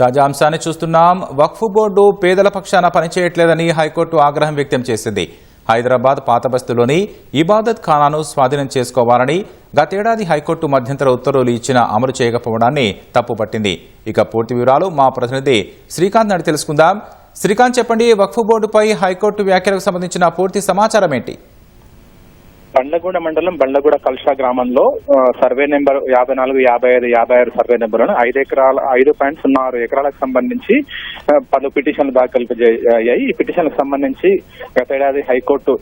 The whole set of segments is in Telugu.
తాజా అంశాన్ని చూస్తున్నాం. వక్ఫ్ బోర్డు పేదల పక్షాన పనిచేయట్లేదని హైకోర్టు ఆగ్రహం వ్యక్తం చేసింది. హైదరాబాద్ పాతబస్తులోని ఇబాదత్ ఖానాను స్వాధీనం చేసుకోవాలని గతేడాది హైకోర్టు మధ్యంతర ఉత్తర్వులు ఇచ్చిన అమలు చేయకపోవడాన్ని తప్పుపట్టింది. ఇక పూర్తి వివరాలు మా ప్రతినిధి శ్రీకాంత్ నాడు తెలుసుకుందాం. శ్రీకాంత్ చెప్పండి వక్ఫ్ బోర్డుపై హైకోర్టు వ్యాఖ్యలకు సంబంధించిన పూర్తి సమాచారం ఏంటి? బండగూడ మండలం బండగూడ కల్షా గ్రామంలో సర్వే నెంబర్ యాభై నాలుగు యాభై ఐదు యాభై ఆరు సర్వే నెంబర్లను ఐదు ఎకరాల ఐదు పాయింట్ సున్నా ఆరు ఎకరాలకు సంబంధించి పలు పిటిషన్లు దాఖలు అయ్యాయి. ఈ పిటిషన్లకు సంబంధించి గతేడాది హైకోర్టు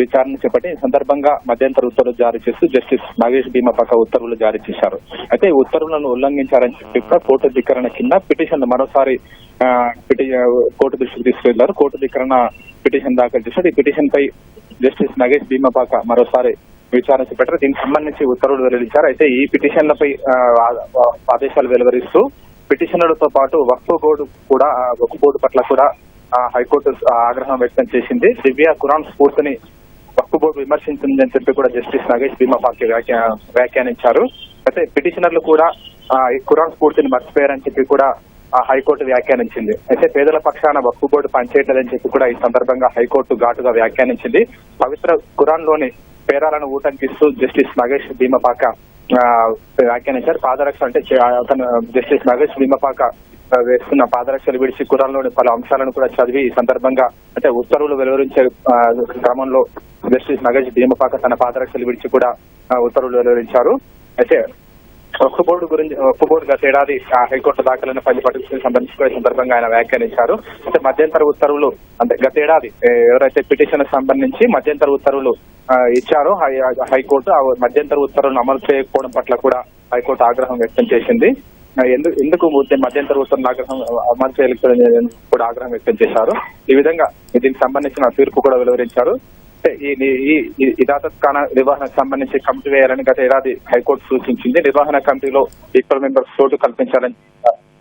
విచారణ చేపట్టి సందర్భంగా మధ్యంతర ఉత్తర్వులు జారీ చేస్తూ జస్టిస్ నాగేష్ భీమా పక్క ఉత్తర్వులు జారీ చేశారు. అయితే ఈ ఉత్తర్వులను ఉల్లంఘించారని చెప్పి కూడా కోర్టు ధిక్కరణ కింద పిటిషన్ మరోసారి కోర్టు దృష్టికి తీసుకెళ్ళారు. కోర్టు ధిక్కరణ పిటిషన్ దాఖలు చేశారు. ఈ పిటిషన్ పై జస్టిస్ నగేష్ భీమపాక మరోసారి విచారణ చేపట్టారు. దీనికి సంబంధించి ఉత్తర్వులు వెల్లడించారు. అయితే ఈ పిటిషన్లపై ఆదేశాలు వెలువరిస్తూ పిటిషనర్లతో పాటు వక్ఫ్ బోర్డు కూడా వక్ఫ్ బోర్డు పట్ల కూడా హైకోర్టు ఆగ్రహం వ్యక్తం చేసింది. దివ్య ఖురాన్ స్ఫూర్తిని వక్ఫ్ బోర్డు విమర్శించిందని చెప్పి కూడా జస్టిస్ నగేష్ భీమపాకి వ్యాఖ్యా వ్యాఖ్యానించారు. అయితే పిటిషనర్లు కూడా ఈ ఖురాన్ స్ఫూర్తిని మర్చిపోయారని చెప్పి కూడా హైకోర్టు వ్యాఖ్యానించింది. అయితే పేదల పక్షాన వక్ఫ్ బోర్డు పనిచేయట్లేదని చెప్పి కూడా ఈ సందర్భంగా హైకోర్టు ఘాటుగా వ్యాఖ్యానించింది. పవిత్ర ఖురాన్లోని పేరాలను ఊటంకిస్తూ జస్టిస్ నగేష్ భీమపాక ఆ, వ్యాఖ్యానించారు. పాదరక్ష అంటే అతను జస్టిస్ నగేష్ భీమపాక వేస్తున్న పాదరక్షలు విడిచి కురాల్లోని పలు అంశాలను కూడా చదివి ఈ సందర్భంగా అంటే ఉత్తర్వులు వెలువరించే క్రమంలో జస్టిస్ నగేష్ భీమపాక తన పాదరక్షలు విడిచి కూడా ఉత్తర్వులు వెలువరించారు. అయితే ఒక్క బోర్డు గురించి ఒక్క బోర్డు గత ఏడాది హైకోర్టు దాఖలైన పది పట్టుకు సంబంధించి సందర్భంగా ఆయన వ్యాఖ్యానించారు. అంటే మధ్యంతర ఉత్తర్వులు అంటే గత ఏడాది ఎవరైతే పిటిషన్ సంబంధించి మధ్యంతర ఉత్తర్వులు ఇచ్చారో హై- హైకోర్టు ఆ మధ్యంతర ఉత్తర్వులను అమలు చేయకపోవడం పట్ల కూడా హైకోర్టు ఆగ్రహం వ్యక్తం చేసింది. ఎందుకు ఎందుకు మధ్యంతర ఉత్తర్వులు ఆగ్రహం అమలు చేయలేకపోయిందని కూడా ఆగ్రహం వ్యక్తం చేశారు. ఈ విధంగా దీనికి సంబంధించిన తీర్పు కూడా వెలువరించారు. ఈ ఈ- ఇదాతత్ ఖానా నిర్వహణకు సంబంధించి కమిటీ వేయాలని గత ఏడాది హైకోర్టు సూచించింది. నిర్వహణ కమిటీలో ఈక్వల్ మెంబర్స్ చోటు కల్పించాలని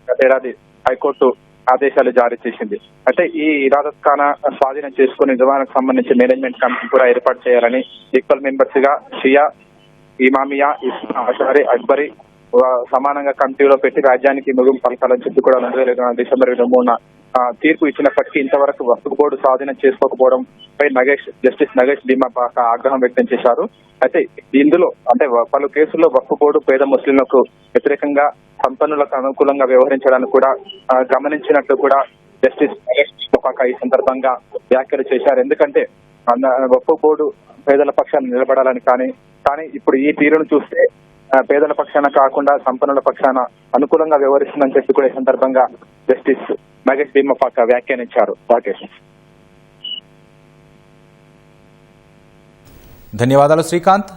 గత ఏడాది హైకోర్టు ఆదేశాలు జారీ చేసింది. అంటే ఈ ఇరాదత్ ఖానా స్వాధీనం చేసుకుని నిర్వహణకు సంబంధించి మేనేజ్మెంట్ కమిటీ కూడా ఏర్పాటు చేయాలని ఈక్వల్ మెంబర్స్గా షియా ఇమామియా ఇస్మా అషారి అక్బరి సమానంగా కమిటీలో పెట్టి రాజ్యానికి ముగింపు పలకాలని చెప్పి కూడా రెండు వేల ఇరవై డిసెంబర్ ఇరవై మూడున తీర్పు ఇచ్చినప్పటికీ ఇంతవరకు వక్ఫ్ బోర్డు స్వాధీనం చేసుకోకపోవడం పై నగేష్ జస్టిస్ నగేష్ భీమా బాగా ఆగ్రహం వ్యక్తం చేశారు. అయితే ఇందులో అంటే పలు కేసుల్లో వక్ఫ్ బోర్డు పేద ముస్లింలకు వ్యతిరేకంగా సంపన్నులకు అనుకూలంగా వ్యవహరించడానికి కూడా గమనించినట్లు కూడా జస్టిస్ నగేష్ భీమా ఈ సందర్భంగా వ్యాఖ్యలు చేశారు. ఎందుకంటే అన్న- వక్ఫ్ బోర్డు పేదల పక్షాన్ని నిలబడాలని కానీ కానీ ఇప్పుడు ఈ తీరును చూస్తే పేదల పక్షాన కాకుండా సంపన్నుల పక్షాన అనుకూలంగా వ్యవహరిస్తుందని చెప్పి కూడా ఈ సందర్భంగా జస్టిస్ నగేష్ భీమపాక వ్యాఖ్యానించారు రాకేష్. ధన్యవాదాలు శ్రీకాంత్.